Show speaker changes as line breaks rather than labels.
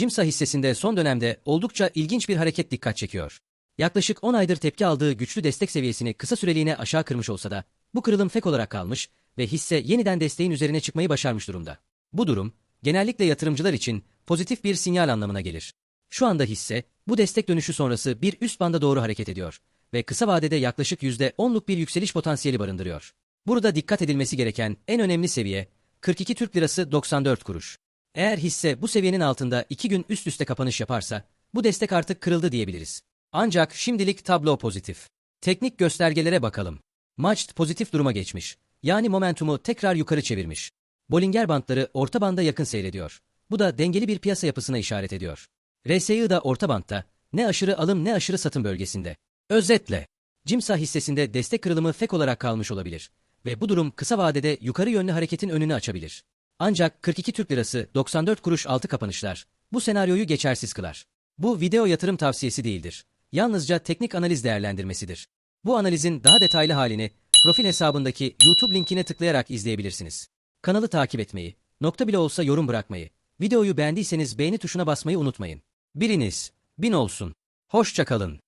Cimsa hissesinde son dönemde oldukça ilginç bir hareket dikkat çekiyor. Yaklaşık 10 aydır tepki aldığı güçlü destek seviyesini kısa süreliğine aşağı kırmış olsa da bu kırılım fek olarak kalmış ve hisse yeniden desteğin üzerine çıkmayı başarmış durumda. Bu durum genellikle yatırımcılar için pozitif bir sinyal anlamına gelir. Şu anda hisse bu destek dönüşü sonrası bir üst banda doğru hareket ediyor ve kısa vadede yaklaşık %10'luk bir yükseliş potansiyeli barındırıyor. Burada dikkat edilmesi gereken en önemli seviye 42 Türk Lirası 94 kuruş. Eğer hisse bu seviyenin altında 2 gün üst üste kapanış yaparsa bu destek artık kırıldı diyebiliriz. Ancak şimdilik tablo pozitif. Teknik göstergelere bakalım. Maç pozitif duruma geçmiş. Yani momentumu tekrar yukarı çevirmiş. Bollinger bandları orta banda yakın seyrediyor. Bu da dengeli bir piyasa yapısına işaret ediyor. RSI da orta bantta, ne aşırı alım ne aşırı satım bölgesinde. Özetle, Cimsa hissesinde destek kırılımı fek olarak kalmış olabilir ve bu durum kısa vadede yukarı yönlü hareketin önünü açabilir. Ancak 42 Türk Lirası 94 kuruş altı kapanışlar bu senaryoyu geçersiz kılar. Bu video yatırım tavsiyesi değildir. Yalnızca teknik analiz değerlendirmesidir. Bu analizin daha detaylı halini profil hesabındaki YouTube linkine tıklayarak izleyebilirsiniz. Kanalı takip etmeyi, nokta bile olsa yorum bırakmayı, videoyu beğendiyseniz beğeni tuşuna basmayı unutmayın. Biriniz, bin olsun. Hoşça kalın.